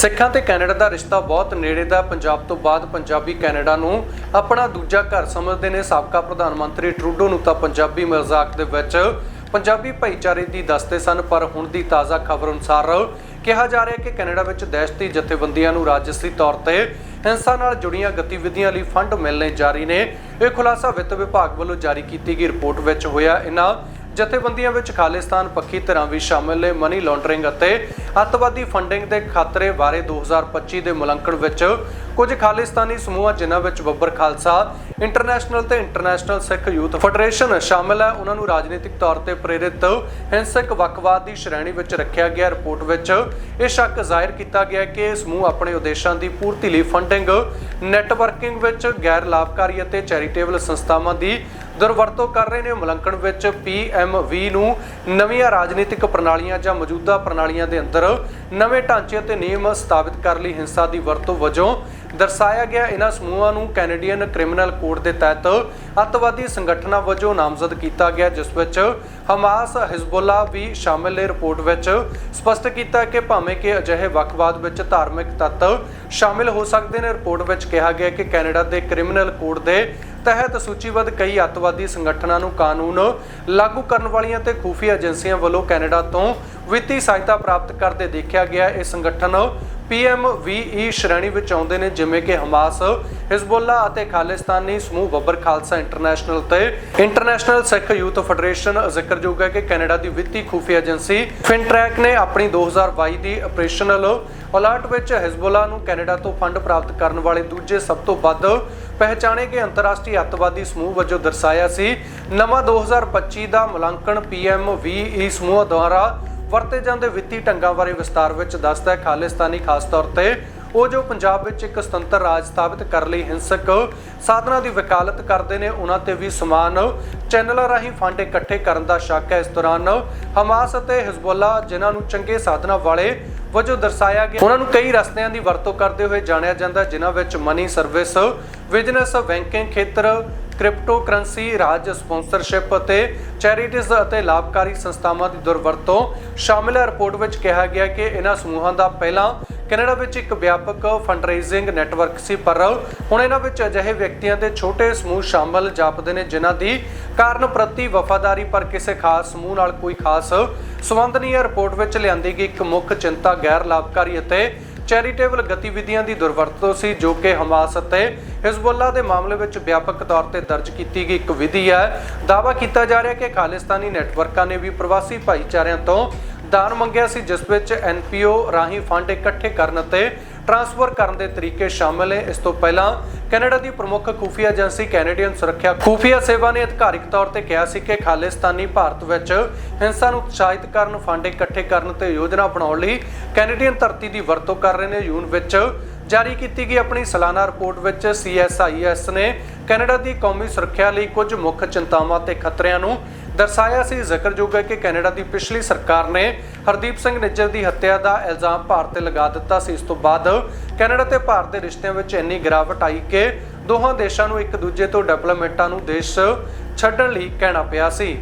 ਸਿੱਖਾਂ ਤੇ ਕੈਨੇਡਾ ਦਾ ਰਿਸ਼ਤਾ ਬਹੁਤ ਨੇੜੇ ਦਾ। ਪੰਜਾਬ ਤੋਂ ਬਾਅਦ ਪੰਜਾਬੀ ਕੈਨੇਡਾ ਨੂੰ ਆਪਣਾ ਦੂਜਾ ਘਰ ਸਮਝਦੇ ਨੇ ਸਾਬਕਾ ਪ੍ਰਧਾਨ ਮੰਤਰੀ ਟਰੂਡੋ ਨੂੰ ਤਾਂ ਪੰਜਾਬੀ ਮਜ਼ਾਕ ਦੇ ਵਿੱਚ ਪੰਜਾਬੀ ਭਾਈਚਾਰੇ ਦੀ ਦੱਸਦੇ ਸਨ, ਪਰ ਹੁਣ ਦੀ ਤਾਜ਼ਾ ਖਬਰ ਅਨੁਸਾਰ ਕਿਹਾ ਜਾ ਰਿਹਾ ਹੈ ਕਿ ਕੈਨੇਡਾ ਵਿੱਚ ਦਹਿਸ਼ਤੀ ਜਥੇਬੰਦੀਆਂ ਨੂੰ ਰਾਜਸੀ ਤੌਰ ਤੇ ਹਿੰਸਾ ਨਾਲ ਜੁੜੀਆਂ ਗਤੀਵਿਧੀਆਂ ਲਈ ਫੰਡ ਮਿਲਣੇ ਜਾਰੀ ਨੇ। ਇਹ ਖੁਲਾਸਾ ਵਿੱਤ ਵਿਭਾਗ ਵੱਲੋਂ ਜਾਰੀ ਕੀਤੀ ਗਈ ਰਿਪੋਰਟ ਵਿੱਚ ਹੋਇਆ। ਇਹਨਾਂ ਜਥੇਬੰਦੀਆਂ ਵਿੱਚ ਖਾਲਿਸਤਾਨ ਪੱਖੀ ਧਿਰਾਂ ਵੀ ਸ਼ਾਮਲ ਨੇ ਮਨੀ ਲਾਂਡਰਿੰਗ ਅਤੇ ਅੱਤਵਾਦੀ ਫੰਡਿੰਗ ਦੇ ਖਤਰੇ ਬਾਰੇ 2025 ਦੇ ਮੁਲਾਂਕਣ ਵਿੱਚ ਕੁਝ ਖਾਲਿਸਤਾਨੀ ਸਮੂਹਾਂ ਜਿਨ੍ਹਾਂ ਵਿੱਚ ਬੱਬਰ ਖਾਲਸਾ, ਇੰਟਰਨੈਸ਼ਨਲ ਤੇ ਇੰਟਰਨੈਸ਼ਨਲ ਸਿੱਖ ਯੂਥ ਫੈਡਰੇਸ਼ਨ ਸ਼ਾਮਲ ਹੈ, ਉਹਨਾਂ ਨੂੰ ਰਾਜਨੀਤਿਕ ਤੌਰ ਤੇ ਪ੍ਰੇਰਿਤ ਹਿੰਸਕ ਵੱਖਵਾਦ ਦੀ ਸ਼੍ਰੇਣੀ ਵਿੱਚ ਰੱਖਿਆ ਗਿਆ। ਰਿਪੋਰਟ ਵਿੱਚ ਇਹ ਸ਼ੱਕ ਜ਼ਾਹਿਰ ਕੀਤਾ ਗਿਆ ਕਿ ਇਹ ਸਮੂਹ ਆਪਣੇ ਉਦੇਸ਼ਾਂ ਦੀ ਪੂਰਤੀ ਲਈ ਫੰਡਿੰਗ, ਨੈਟਵਰਕਿੰਗ ਵਿੱਚ ਗੈਰ ਲਾਭਕਾਰੀ ਅਤੇ ਚੈਰੀਟੇਬਲ ਸੰਸਥਾਵਾਂ ਦੀ ਦੁਰਵਰਤੋਂ ਕਰ ਰਹੇ ਨੇ ਮੁਲੰਕਣ ਵਿੱਚ PMV ਨੂੰ ਨਵੀਆਂ ਰਾਜਨੀਤਿਕ ਪ੍ਰਣਾਲੀਆਂ ਜਾਂ ਮੌਜੂਦਾ ਪ੍ਰਣਾਲੀਆਂ ਦੇ ਅੰਦਰ ਨਵੇਂ ਢਾਂਚੇ ਅਤੇ ਨਿਯਮ ਸਥਾਪਿਤ ਕਰਨ ਲਈ ਹਿੰਸਾ ਦੀ ਵਰਤੋਂ ਵਜੋਂ ਦਰਸਾਇਆ ਗਿਆ। ਇਹਨਾਂ ਸਮੂਹਾਂ ਨੂੰ ਕੈਨੇਡੀਅਨ ਕ੍ਰਿਮੀਨਲ ਕੋਡ ਦੇ ਤਹਿਤ ਅੱਤਵਾਦੀ ਸੰਗਠਨਾਂ ਵਜੋਂ ਨਾਮਜ਼ਦ ਕੀਤਾ ਗਿਆ, ਜਿਸ ਵਿੱਚ ਹਮਾਸ, ਹਿਜ਼ਬੁੱਲਾ ਵੀ ਸ਼ਾਮਿਲ ਨੇ। ਰਿਪੋਰਟ ਵਿੱਚ ਸਪਸ਼ਟ ਕੀਤਾ ਕਿ ਭਾਵੇਂ ਕਿ ਅਜਿਹੇ ਵੱਖਵਾਦ ਵਿੱਚ ਧਾਰਮਿਕ ਤੱਤ ਸ਼ਾਮਿਲ ਹੋ ਸਕਦੇ ਨੇ, ਰਿਪੋਰਟ ਵਿੱਚ ਕਿਹਾ ਗਿਆ ਕਿ ਕੈਨੇਡਾ ਦੇ ਕ੍ਰਿਮੀਨਲ ਕੋਡ ਦੇ ਤਹਿਤ ਸੂਚੀਬੱਧ ਕਈ ਅੱਤਵਾਦੀ ਸੰਗਠਨਾਂ ਨੂੰ ਕਾਨੂੰਨ ਲਾਗੂ ਕਰਨ ਵਾਲੀਆਂ ਤੇ ਖੂਫੀਆ ਏਜੰਸੀਆਂ ਵੱਲੋਂ ਕੈਨੇਡਾ ਤੋਂ ਵਿੱਤੀ ਸਹਾਇਤਾ ਪ੍ਰਾਪਤ ਕਰਦੇ ਦੇਖਿਆ ਗਿਆ। ਇਹ ਸੰਗਠਨ PMVE ਸ਼੍ਰੇਣੀ ਵਿੱਚ ਆਉਂਦੇ ਨੇ, ਜਿਵੇਂ ਕਿ ਹਮਾਸ, ਹਿਜ਼ਬੁੱਲਾ ਅਤੇ ਖਾਲਿਸਤਾਨੀ ਸਮੂਹ ਬੱਬਰ ਖਾਲਸਾ ਇੰਟਰਨੈਸ਼ਨਲ ਤੇ ਇੰਟਰਨੈਸ਼ਨਲ ਸਿੱਖ ਯੂਥ ਫੈਡਰੇਸ਼ਨ ਜ਼ਿਕਰਯੋਗ ਹੈ ਕਿ ਕੈਨੇਡਾ ਦੀ ਵਿੱਤੀ ਖੂਫੀਆ ਏਜੰਸੀ ਫਿਨਟਰੈਕ ਨੇ ਆਪਣੀ 2022 ਦੀ ਆਪਰੇਸ਼ਨਲ ਅਲਰਟ ਵਿੱਚ ਹਿਜ਼ਬੁੱਲਾ ਨੂੰ ਕੈਨੇਡਾ ਤੋਂ ਫੰਡ ਪ੍ਰਾਪਤ ਕਰਨ ਵਾਲੇ ਦੂਜੇ ਸਭ ਤੋਂ ਵੱਧ ਪਹਿਚਾਣੇ ਗਏ ਅੰਤਰਰਾਸ਼ਟਰੀ ਅੱਤਵਾਦੀ ਸਮੂਹ ਵਜੋਂ ਦਰਸਾਇਆ ਸੀ। ਨਵਾਂ 2025 ਦਾ ਮੁਲਾਂਕਣ PMVE ਸਮੂਹ ਦੁਆਰਾ ਵਰਤੇ ਜਾਂਦੇ ਵਿੱਤੀ ਢੰਗਾਂ ਬਾਰੇ ਵਿਸਤਾਰ ਵਿੱਚ ਦੱਸਦਾ ਹੈ। ਖਾਲਿਸਤਾਨੀ ਖਾਸ ਤੌਰ ਤੇ ਉਹ ਜੋ ਪੰਜਾਬ ਵਿੱਚ ਇੱਕ ਸੁਤੰਤਰ ਰਾਜ ਸਥਾਪਿਤ ਕਰਨ ਲਈ ਹਿੰਸਕ ਸਾਧਨਾਂ ਦੀ ਵਕਾਲਤ ਕਰਦੇ ਨੇ, ਉਹਨਾਂ ਤੇ ਵੀ ਸਮਾਨ ਚੈਨਲਾਂ ਰਾਹੀਂ ਫੰਡ ਇਕੱਠੇ ਕਰਨ ਦਾ ਸ਼ੱਕ ਹੈ। ਇਸ ਦੌਰਾਨ ਹਮਾਸ ਅਤੇ ਹਿਜ਼ਬੁੱਲਾ ਜਿਨ੍ਹਾਂ ਨੂੰ ਚੰਗੇ ਸਾਧਨਾਂ ਵਾਲੇ ਵਜੋਂ ਦਰਸਾਇਆ ਗਿਆ, ਉਹਨਾਂ ਨੂੰ ਕਈ ਰਸਤਿਆਂ ਦੀ ਵਰਤੋਂ ਕਰਦੇ ਹੋਏ ਜਾਣਿਆ ਜਾਂਦਾ ਜਿਨ੍ਹਾਂ ਵਿੱਚ ਮਨੀ ਸਰਵਿਸ ਬਿਜ਼ਨਸ ਬੈਂਕਿੰਗ ਖੇਤਰ ਕ੍ਰਿਪਟੋ ਕਰੰਸੀ ਰਾਜ ਸਪਾਂਸਰਸ਼ਿਪ ਅਤੇ ਚੈਰਿਟੀਜ਼ ਅਤੇ ਲਾਭਕਾਰੀ ਸੰਸਥਾਵਾਂ ਦੀ ਦੁਰਵਰਤੋਂ ਸ਼ਾਮਿਲ ਹੈ। ਰਿਪੋਰਟ ਵਿੱਚ ਕਿਹਾ ਗਿਆ ਕਿ ਇਹਨਾਂ ਸਮੂਹਾਂ ਦਾ ਪਹਿਲਾਂ ਕੈਨੇਡਾ ਵਿੱਚ ਇੱਕ ਵਿਆਪਕ ਫੰਡਰੇਜ਼ਿੰਗ ਨੈਟਵਰਕ ਸੀ, ਪਰ ਹੁਣ ਇਹਨਾਂ ਵਿੱਚ ਅਜਿਹੇ ਵਿਅਕਤੀਆਂ ਦੇ ਛੋਟੇ ਸਮੂਹ ਸ਼ਾਮਲ ਜਾਪਦੇ ਨੇ, ਜਿਨ੍ਹਾਂ ਦੀ ਕਾਰਨ ਪ੍ਰਤੀ ਵਫਾਦਾਰੀ, ਪਰ ਕਿਸੇ ਖਾਸ ਸਮੂਹ ਨਾਲ ਕੋਈ ਖਾਸ ਸੰਬੰਧ ਨਹੀਂ ਹੈ। ਰਿਪੋਰਟ ਵਿੱਚ ਲਿਆਂਦੀ ਗਈ ਇੱਕ ਮੁੱਖ ਚਿੰਤਾ ਗੈਰ ਲਾਭਕਾਰੀ ਅਤੇ ਚੈਰੀਟੇਬਲ ਗਤੀਵਿਧੀਆਂ ਦੀ ਦੁਰਵਰਤੋਂ ਸੀ ਜੋ ਕਿ ਹਮਾਸ ਅਤੇ ਹਿਜ਼ਬੁੱਲਾ ਦੇ ਮਾਮਲੇ ਵਿੱਚ ਵਿਆਪਕ ਤੌਰ ਤੇ ਦਰਜ ਕੀਤੀ ਗਈ ਇੱਕ ਵਿਧੀ ਹੈ। ਦਾਅਵਾ ਕੀਤਾ ਜਾ ਰਿਹਾ ਹੈ ਕਿ ਖਾਲਿਸਤਾਨੀ ਨੈਟਵਰਕਾਂ ਨੇ ਵੀ ਪ੍ਰਵਾਸੀ ਭਾਈਚਾਰਿਆਂ ਤੋਂ ਦਾਨ ਮੰਗਿਆ ਸੀ, ਜਿਸ ਵਿੱਚ ਐਨਪੀਓ ਰਾਹੀਂ ਫੰਡ ਇਕੱਠੇ ਕਰਨ ਅਤੇ ਟ੍ਰਾਂਸਫਰ ਕਰਨ ਦੇ ਤਰੀਕੇ ਸ਼ਾਮਲ ਹੈ ਇਸ ਤੋਂ ਪਹਿਲਾਂ ਕੈਨੇਡਾ ਦੀ ਪ੍ਰਮੁੱਖ ਖੂਫੀਆ ਏਜੰਸੀ ਕੈਨੇਡੀਅਨ ਸੁਰੱਖਿਆ ਖੂਫੀਆ ਸੇਵਾ ਨੇ ਅਧਿਕਾਰਿਕ ਤੌਰ ਤੇ ਕਿਹਾ ਸੀ ਕਿ ਖਾਲਿਸਤਾਨੀ ਭਾਰਤ ਵਿੱਚ ਹਿੰਸਾ ਨੂੰ ਉਤਸ਼ਾਹਿਤ ਕਰਨ, ਫੰਡ ਇਕੱਠੇ ਕਰਨ ਤੇ ਯੋਜਨਾ ਬਣਾਉਣ ਲਈ ਕੈਨੇਡੀਅਨ ਧਰਤੀ ਦੀ ਵਰਤੋਂ ਕਰ ਰਹੇ ਨੇ। ਯੂਨ ਵਿੱਚ ਜਾਰੀ ਕੀਤੀ ਗਈ ਆਪਣੀ ਸਾਲਾਨਾ ਰਿਪੋਰਟ ਵਿੱਚ CSIS ਨੇ ਕੈਨੇਡਾ ਦੀ ਕੌਮੀ ਸੁਰੱਖਿਆ ਲਈ ਕੁਝ ਮੁੱਖ ਚਿੰਤਾਵਾਂ ਤੇ ਖਤਰਿਆਂ ਨੂੰ ਦਰਸਾਇਆ ਸੀ, ਜ਼ਿਕਰਯੋਗ ਹੈ ਕਿ ਕੈਨੇਡਾ ਦੀ ਪਿਛਲੀ ਸਰਕਾਰ ਨੇ ਹਰਦੀਪ ਸਿੰਘ ਨਿੱਜਰ ਦੀ ਹੱਤਿਆ ਦਾ ਇਲਜ਼ਾਮ ਭਾਰਤ ਤੇ ਲਗਾ ਦਿੱਤਾ ਸੀ। ਇਸ ਤੋਂ ਬਾਅਦ ਕੈਨੇਡਾ ਤੇ ਭਾਰਤ ਦੇ ਰਿਸ਼ਤਿਆਂ ਵਿੱਚ ਇੰਨੀ ਗਿਰਾਵਟ ਆਈ ਕਿ ਦੋਹਾਂ ਦੇਸ਼ਾਂ ਨੂੰ ਇੱਕ ਦੂਜੇ ਤੋਂ ਡਿਪਲੋਮੈਟਾਂ ਨੂੰ ਦੇਸ਼ ਛੱਡਣ ਲਈ ਕਹਿਣਾ ਪਿਆ ਸੀ।